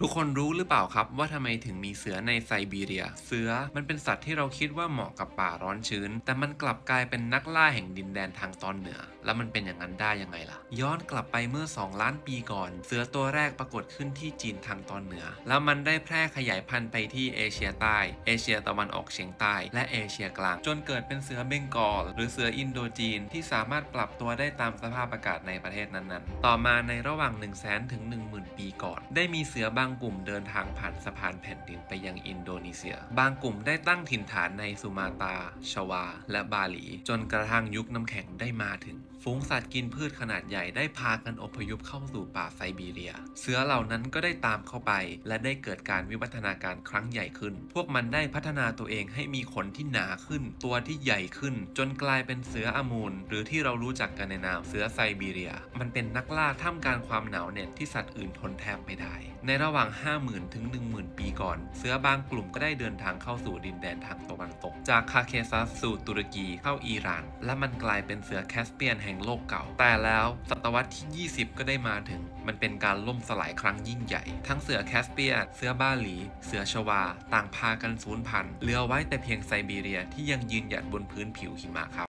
ทุกคนรู้หรือเปล่าครับว่าทำไมถึงมีเสือในไซบีเรีย เสือมันเป็นสัตว์ที่เราคิดว่าเหมาะกับป่าร้อนชื้น แต่มันกลับกลายเป็นนักล่าแห่งดินแดนทางตอนเหนือ แล้วมันเป็นอย่างนั้นได้ยังไงล่ะ ย้อนกลับไปเมื่อ 2 ล้านปีก่อน เสือตัวแรกปรากฏขึ้นที่จีนทางตอนเหนือ แล้วมันได้แพร่ขยายพันธุ์ไปที่เอเชียใต้ เอเชียตะวันออกเฉียงใต้ และเอเชียกลาง จนเกิดเป็นเสือเบงกอล หรือเสืออินโดจีนที่สามารถปรับตัวได้ตามสภาพอากาศในประเทศนั้นๆ ต่อมาในระหว่าง 1 0 0 0 0แถึง10,000 ปีก่อน ได้มีเสือบางกลุ่มเดินทางผ่านสะพานแผ่นดินไปยังอินโดนีเซีย บางกลุ่มได้ตั้งถิ่นฐานในสุมาตราชวา และบาหลี จนกระทั่งยุคน้ำแข็งได้มาถึงฝูงสัตว์กินพืชขนาดใหญ่ได้พากันอพยพเข้าสู่ป่าไซบีเรีย เสือเหล่านั้นก็ได้ตามเข้าไป และได้เกิดการวิวัฒนาการครั้งใหญ่ขึ้น พวกมันได้พัฒนาตัวเองให้มีขนที่หนาขึ้น ตัวที่ใหญ่ขึ้น จนกลายเป็นเสืออมูล หรือที่เรารู้จักกันในนามเสือไซบีเรีย มันเป็นนักล่าท่ามกลางความหนาวเหน็บที่สัตว์อื่นทนแทบไม่ได้ ในระหว่าง 50,000 ถึง 10,000 ปี ก่อน เสือบางกลุ่มก็ได้เดินทางเข้าสู่ดินแดนทางตะวันตก จากคาเคซัสสู่ตุรกีเข้าอิหร่าน และมันกลายเป็นเสือแคสเปียนแห่งโลกเก่า แต่แล้วศตวรรษที่ 20 ก็ได้มาถึง มันเป็นการล่มสลายครั้งยิ่งใหญ่ ทั้งเสือแคสเปียน เสือบาหลี เสือชวา ต่างพากันสูญพันธุ์เหลือไว้แต่เพียงไซบีเรียที่ยังยืนหยัดบนพื้นผิวหิมะครับ